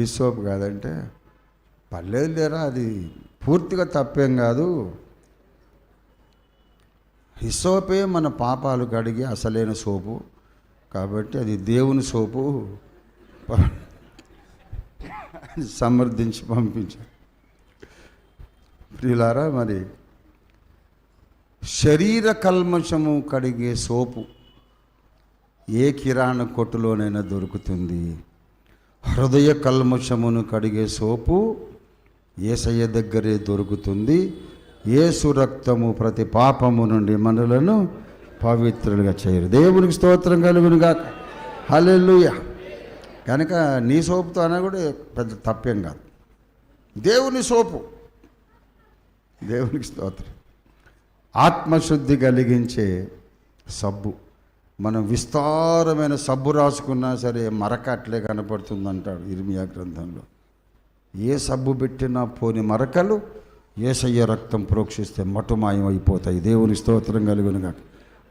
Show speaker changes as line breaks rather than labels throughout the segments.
ఈ సోప్ కాదంటే పర్లేదు లేరా అది పూర్తిగా తప్పేం కాదు. హిసోపే మన పాపాలు కడిగి అసలైన సోపు. కాబట్టి అది దేవుని సోపు. సమర్థించి పంపించారు. ప్రియులారా మరి శరీర కల్మషము కడిగే సోపు ఏ కిరాణా కొట్టులోనైనా దొరుకుతుంది. హృదయ కల్మషమును కడిగే సోపు ఏసయ్య దగ్గరే దొరుకుతుంది. ఏసు రక్తము ప్రతి పాపము నుండి మనలను పవిత్రులుగా చేయరు. దేవునికి స్తోత్రం కలుగునుగా హలెల్లుయ. కనుక నీ సోపుతో అన్నా కూడా పెద్ద తప్పేం కాదు. దేవుని సోపు. దేవునికి స్తోత్రం. ఆత్మశుద్ధి కలిగించే సబ్బు. మనం విస్తారమైన సబ్బు రాసుకున్నా సరే మరక అట్లే కనపడుతుంది అంటాడు ఇర్మియా గ్రంథంలో. ఏ సబ్బు పెట్టినా పోని మరకలు ఏసయ్య రక్తం ప్రోక్షిస్తే మటుమాయం అయిపోతాయి దేవుని స్తోత్రం కలుగునుగా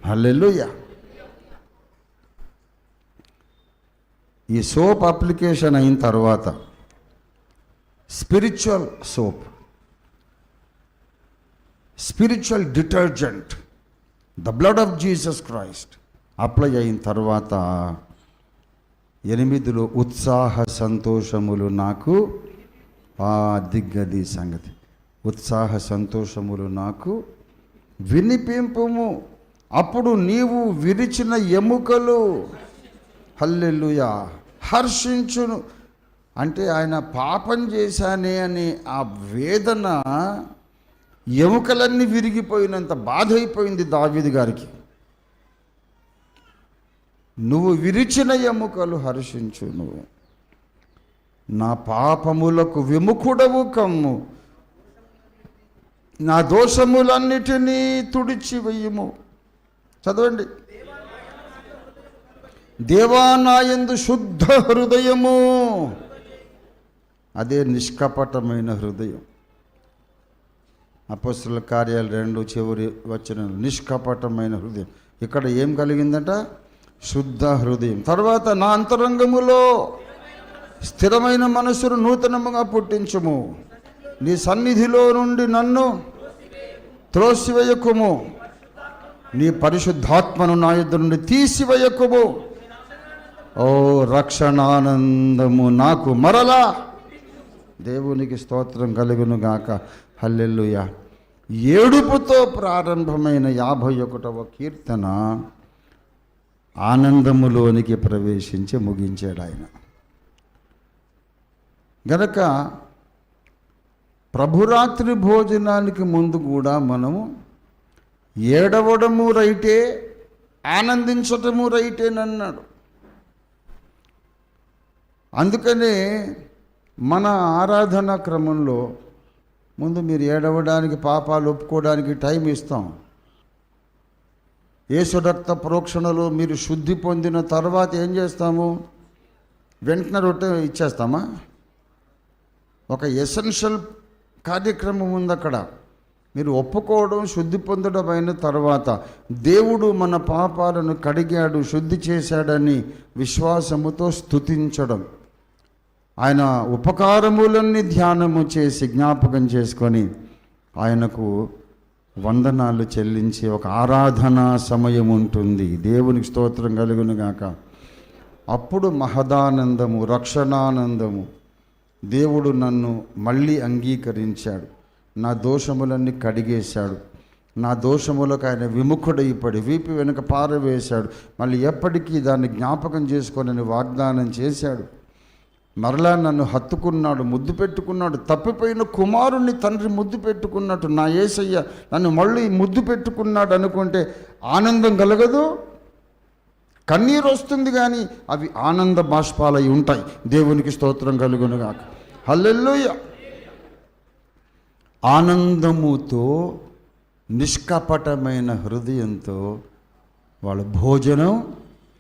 హల్లెల్లుయ్య ఈ సోప్ అప్లికేషన్ అయిన తర్వాత spiritual soap spiritual detergent the blood of Jesus Christ. Apply అయిన తర్వాత ఎనిమిదిలో ఉత్సాహ సంతోషములు నాకు ఆ దిగ్గది సంగతి. ఉత్సాహ సంతోషములు నాకు వినిపింపుము. అప్పుడు నీవు విరిచిన ఎముకలు హల్లెలూయా! హర్షించును. అంటే ఆయన పాపం చేశానే అని ఆ వేదన ఎముకలన్నీ విరిగిపోయినంత బాధ అయిపోయింది దావీది గారికి. నువ్వు విరిచిన ఎముకలు హర్షించును నా పాపములకు విముఖుడవు కమ్ము. నా దోషములన్నిటినీ తుడిచివేయుము. చదవండి. దేవానాయందు శుద్ధ హృదయము. అదే నిష్కపటమైన హృదయం. అపస్సుల కార్యాలు రెండు చివరి వచ్చిన నిష్కపటమైన హృదయం. ఇక్కడ ఏం కలిగిందట? శుద్ధ హృదయం. తర్వాత నా అంతరంగములో స్థిరమైన మనసును నూతనముగా పుట్టించుము. నీ సన్నిధిలో నుండి నన్ను త్రోసివేయకుము. నీ పరిశుద్ధాత్మను నా యుద్ధ నుండి తీసివేయకుము. ఓ రక్షణానందము నాకు మరలా దేవునికి స్తోత్రం కలుగును గాక ఏడుపుతో ప్రారంభమైన యాభై ఒకటవ కీర్తన. ఆనందములోనికి ప్రవేశించి ముగించాడు ఆయన. గనక ప్రభురాత్రి భోజనానికి ముందు కూడా మనము ఏడవడము రైటే ఆనందించటము రైటేనన్నాడు. అందుకనే మన ఆరాధన క్రమంలో ముందు మీరు ఏడవడానికి పాపాలు ఒప్పుకోవడానికి టైం ఇస్తాం. రక్త ప్రోక్షణలో మీరు శుద్ధి పొందిన తర్వాత ఏం చేస్తాము? వెంటనే రొట్టె ఇచ్చేస్తామా? ఒక ఎసెన్షియల్ కార్యక్రమం ఉంది అక్కడ. మీరు ఒప్పుకోవడం శుద్ధి పొందడం అయిన తర్వాత దేవుడు మన పాపాలను కడిగాడు శుద్ధి చేశాడని విశ్వాసముతో స్థుతించడం ఆయన ఉపకారములన్నీ ధ్యానము చేసి జ్ఞాపకం చేసుకొని ఆయనకు వందనాలు చెల్లించి ఒక ఆరాధనా సమయం ఉంటుంది. దేవునికి స్తోత్రం కలుగును గాక. అప్పుడు మహదానందము రక్షణానందము. దేవుడు నన్ను మళ్ళీ అంగీకరించాడు. నా దోషములన్నీ కడిగేశాడు. నా దోషములకు ఆయన విముఖుడైపడి వీపి వెనుక పారవేశాడు. మళ్ళీ ఎప్పటికీ దాన్ని జ్ఞాపకం చేసుకొని వాగ్దానం చేశాడు. మరలా నన్ను హత్తుకున్నాడు ముద్దు పెట్టుకున్నాడు తప్పిపోయిన కుమారుణ్ణి తండ్రి ముద్దు పెట్టుకున్నట్టు నా ఏసయ్య నన్ను మళ్ళీ ముద్దు పెట్టుకున్నాడు అనుకుంటే ఆనందం కలగదు? కన్నీరు వస్తుంది కానీ అవి ఆనంద బాష్పాలై ఉంటాయి. దేవునికి స్తోత్రం కలుగునుగాక. హల్లెలూయ! ఆనందముతో నిష్కపటమైన హృదయంతో వాళ్ళ భోజనం